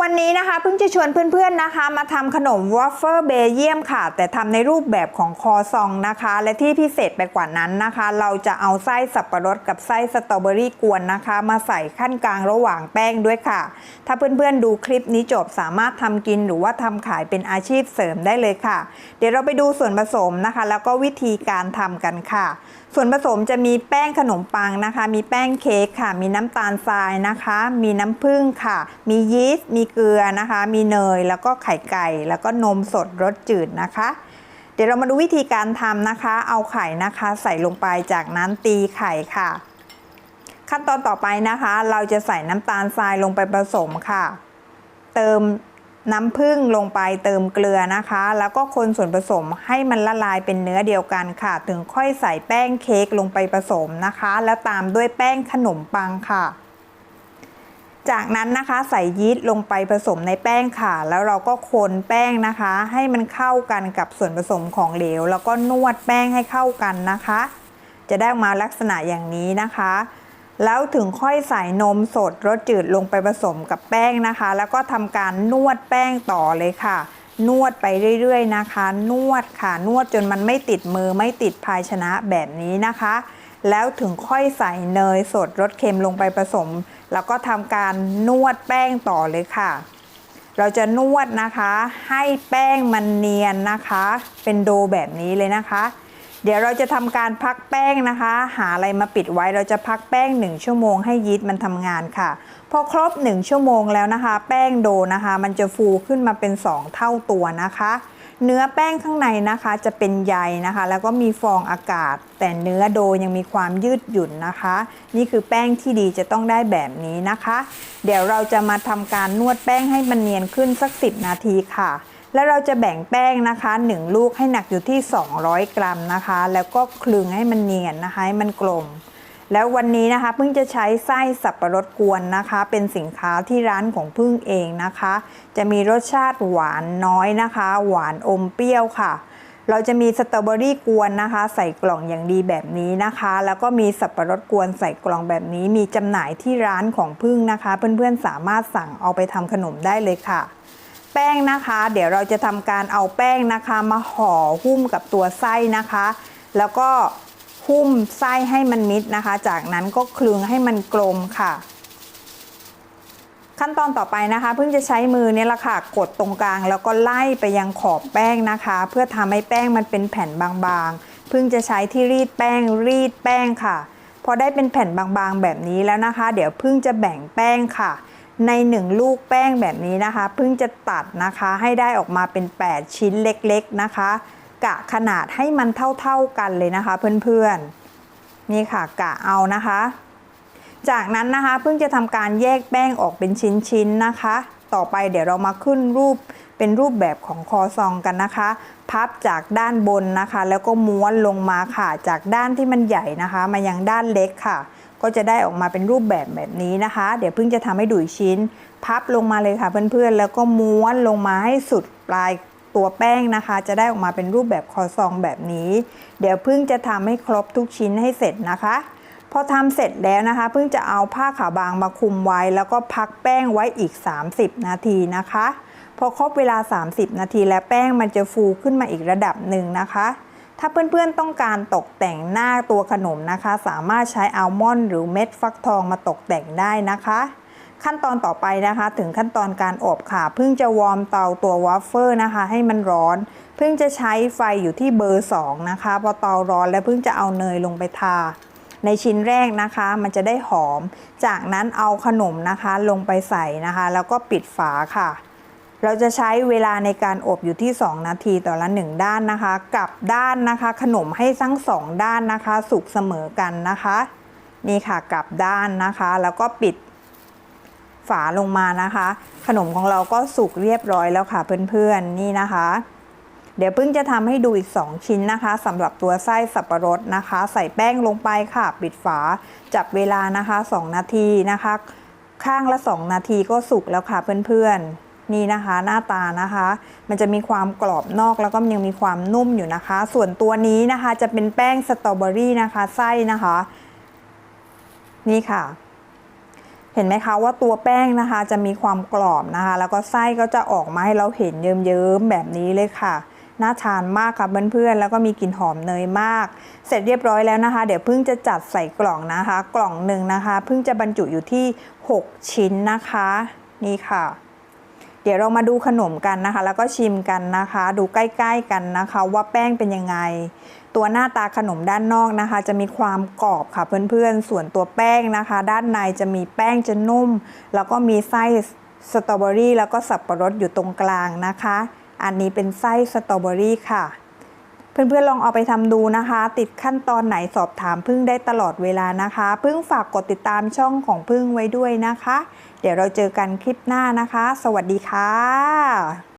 วันนี้นะคะเพิ่งจะชวนเพื่อนๆนะคะ มาทำขนมวอฟเฟิลเบเยียมค่ะ แต่ทำในรูปแบบของคอซองนะคะ และที่พิเศษไปกว่านั้นนะคะ เราจะเอาไส้สับปะรดกับไส้สตรอเบอรี่กวนนะคะ มาใส่ขั้นกลางระหว่างแป้งด้วยค่ะ ถ้าเพื่อนๆดูคลิปนี้จบสามารถทำกินหรือว่าทำขายเป็นอาชีพเสริมได้เลยค่ะ เดี๋ยวเราไปดูส่วนผสมนะคะ แล้วก็วิธีการทำกันค่ะ ส่วนผสมจะมีแป้งขนมปังนะคะ มีแป้งเค้กค่ะ มีน้ำตาลทรายนะคะ มีน้ำผึ้งค่ะ มียีสต์มีีเกลือนะคะ มีเนยแล้วก็ไข่ไก่ แล้วก็นมสดรสจืดนะคะ เดี๋ยวเรามาดูวิธีการทำนะคะ เอาไข่นะคะ ใส่ลงไปจากนั้นตีไข่ค่ะ ขั้นตอนต่อไปนะคะ เราจะใส่น้ำตาลทรายลงไปผสมค่ะ เติมน้ำผึ้งลงไปเติมเกลือนะคะ แล้วก็คนส่วนผสมให้มันละลายเป็นเนื้อเดียวกันค่ะ ถึงค่อยใส่แป้งเค้กลงไปผสมนะคะ แล้วตามด้วยแป้งขนมปังค่ะ จากนั้นนะคะใส่ยีสต์ลงไปผสมในแป้งค่ะ แล้วเราก็คนแป้งนะคะ ให้มันเข้ากันกับส่วนผสมของเหลว แล้วก็นวดแป้งให้เข้ากันนะคะ จะได้มาลักษณะอย่างนี้นะคะ แล้วถึงค่อยใส่นมสดรสจืดลงไปผสมกับแป้งนะคะ แล้วก็ทำการนวดแป้งต่อเลยค่ะ นวดไปเรื่อยๆนะคะ นวดค่ะนวดจนมันไม่ติดมือไม่ติดภายชนะแบบนี้นะคะ แล้วถึงค่อยใส่เนยสดรสเค็มลงไปผสม แล้วก็ทำการนวดแป้งต่อเลยค่ะ เราจะนวดนะคะ ให้แป้งมันเนียนนะคะ เป็นโดแบบนี้เลยนะคะ เดี๋ยวเราจะทำการพักแป้งนะคะ หาอะไรมาปิดไว้เราจะพักแป้ง 1 ชั่วโมงให้ยีสต์มันทำงานค่ะ พอครบ 1 ชั่วโมงแล้วนะคะ แป้งโดนะคะ มันจะฟูขึ้นมาเป็น 2 เท่าตัวนะคะ เนื้อแป้งข้างในนะคะจะเป็นใยนะคะ แล้วก็มีฟองอากาศ แต่เนื้อโดยังมีความยืดหยุ่นนะคะ นี่คือแป้งที่ดีจะต้องได้แบบนี้นะคะ เดี๋ยวเราจะมาทำการนวดแป้งให้มันเนียนขึ้นสัก 10 นาทีค่ะ แล้วเราจะแบ่งแป้งนะคะ 1 ลูกให้หนักอยู่ที่ 200 กรัมนะคะ แล้วก็คลึงให้มันเนียนนะคะให้มันกลม แล้ววันนี้นะคะพิ่งจะใช้ไส้สับปะรดกวนนะคะ เป็นสินค้าที่ร้านของพึ่งเองนะคะ จะมีรสชาติหวานน้อยนะคะ หวานอมเปรี้ยวค่ะ เราจะมีสตรอเบอรี่กวนนะคะ ใส่กล่องอย่างดีแบบนี้นะคะ แล้วก็มีสับปะรดกวนใส่กล่องแบบนี้ มีจำหน่ายที่ร้านของพึ่งนะคะ เพื่อนๆสามารถสั่งเอาไปทำขนมได้เลยค่ะ แป้งนะคะ เดี๋ยวเราจะทำการเอาแป้งนะคะ มาห่อหุ้มกับตัวไส้นะคะ แล้วก็ หุ้มไส้ให้มันมิดนะคะ จากนั้นก็คลึงให้มันกลมค่ะ ขั้นตอนต่อไปนะคะ เพิ่งจะใช้มือเนี่ยละค่ะกดตรงกลาง แล้วก็ไล่ไปยังขอบแป้งนะคะ เพื่อทำให้แป้งมันเป็นแผ่นบางๆ เพิ่งจะใช้ที่รีดแป้งรีดแป้งค่ะ พอได้เป็นแผ่นบางๆแบบนี้แล้วนะคะ เดี๋ยวเพิ่งจะแบ่งแป้งค่ะ ในหนึ่งลูกแป้งแบบนี้นะคะ เพิ่งจะตัดนะคะให้ได้ออกมาเป็น 8 ชิ้นเล็กๆนะคะ กะขนาดให้มันเท่าๆกันเลยนะคะเพื่อนๆ นี่ค่ะกะเอานะคะ จากนั้นนะคะเพิ่งจะทำการแยกแป้งออกเป็นชิ้นๆนะคะ ต่อไปเดี๋ยวเรามาขึ้นรูปเป็นรูปแบบของคอซองกันนะคะ พับจากด้านบนนะคะ แล้วก็ม้วนลงมาค่ะ จากด้านที่มันใหญ่นะคะ มายังด้านเล็กค่ะ ก็จะได้ออกมาเป็นรูปแบบแบบนี้นะคะ เดี๋ยวเพิ่งจะทำให้ดูอีกชิ้น พับลงมาเลยค่ะเพื่อนๆ แล้วก็ม้วนลงมาให้สุดปลาย ตัวแป้งนะคะ จะได้ออกมาเป็นรูปแบบคอซองแบบนี้ เดี๋ยวพิ่งจะทำให้ครบทุกชิ้นให้เสร็จนะคะ พอทำเสร็จแล้วนะคะพิ่งจะเอาผ้าขาวบางมาคุมไว้ แล้วก็พักแป้งไว้อีก 30 นาทีนะคะ พอครบเวลา 30 นาทีแล้วแป้งมันจะฟูขึ้นมาอีกระดับหนึ่งนะคะถ้าเพื่อนๆต้องการตกแต่งหน้าตัวขนมนะคะ สามารถใช้อัลมอนด์หรือเม็ดฟักทองมาตกแต่งได้นะคะ ขั้นตอนต่อไปนะคะ ถึงขั้นตอนการอบค่ะเพิ่งจะวอร์มเตาตัววอฟเฟอร์นะคะ ให้มันร้อนเพิ่งจะใช้ไฟอยู่ที่เบอร์ 2 นะคะ พอเตาร้อนแล้วเพิ่งจะเอาเนยลงไปทา ในชิ้นแรกนะคะ มันจะได้หอม จากนั้นเอาขนมนะคะลงไปใส่นะคะ แล้วก็ปิดฝาค่ะ เราจะใช้เวลาในการอบอยู่ที่ 2 นาทีต่อละ 1 ด้านนะคะ กลับด้านนะคะ ขนมให้ทั้ง 2 ด้านนะคะ สุกเสมอกันนะคะ นี่ค่ะกลับด้านนะคะ แล้วก็ปิด ฝาลงมานะคะ ขนมของเราก็สุกเรียบร้อยแล้วค่ะเพื่อนๆนี่นะคะ เดี๋ยวเพิ่งจะทำให้ดูอีก 2 ชิ้นนะคะสำหรับตัวไส้สับปะรดนะคะ ใส่แป้งลงไปค่ะ ปิดฝาจับเวลานะคะ 2 นาทีนะคะ ข้างละ 2 นาทีก็สุกแล้วค่ะเพื่อนๆนี่นะคะหน้าตานะคะ มันจะมีความกรอบนอกแล้วก็ยังมีความนุ่มอยู่นะคะ ส่วนตัวนี้นะคะจะเป็นแป้งสตรอเบอรี่นะคะไส้นะคะ นี่ค่ะ เห็นไหมคะว่าตัวแป้งนะคะจะมีความกรอบนะคะ แล้วก็ไส้ก็จะออกมาให้เราเห็นเยิ้มๆแบบนี้เลยค่ะน่าทานมากค่ะเพื่อนๆแล้วก็มีกลิ่นหอมเนยมาก เสร็จเรียบร้อยแล้วนะคะ เดี๋ยวเพิ่งจะจัดใส่กล่องนะคะ กล่องหนึ่งนะคะเพิ่งจะบรรจุอยู่ที่ 6 ชิ้นนะคะ นี่ค่ะ เดี๋ยวเรามาดูขนมกันนะคะ แล้วก็ชิมกันนะคะ ดูใกล้ๆกันนะคะ ว่าแป้งเป็นยังไง ตัวหน้าตาขนมด้านนอกนะคะ จะมีความกรอบค่ะเพื่อนๆ ส่วนตัวแป้งนะคะ ด้านในจะมีแป้งจะนุ่ม แล้วก็มีไส้สตรอเบอรี่แล้วก็สับปะรดอยู่ตรงกลางนะคะ อันนี้เป็นไส้สตรอเบอรี่ค่ะ เพื่อนๆลองเอาไปทำดูนะคะ ติดขั้นตอนไหนสอบถามพึ่งได้ตลอดเวลานะคะ พึ่งฝากกดติดตามช่องของพึ่งไว้ด้วยนะคะ เดี๋ยวเราเจอกันคลิปหน้านะคะ สวัสดีค่ะ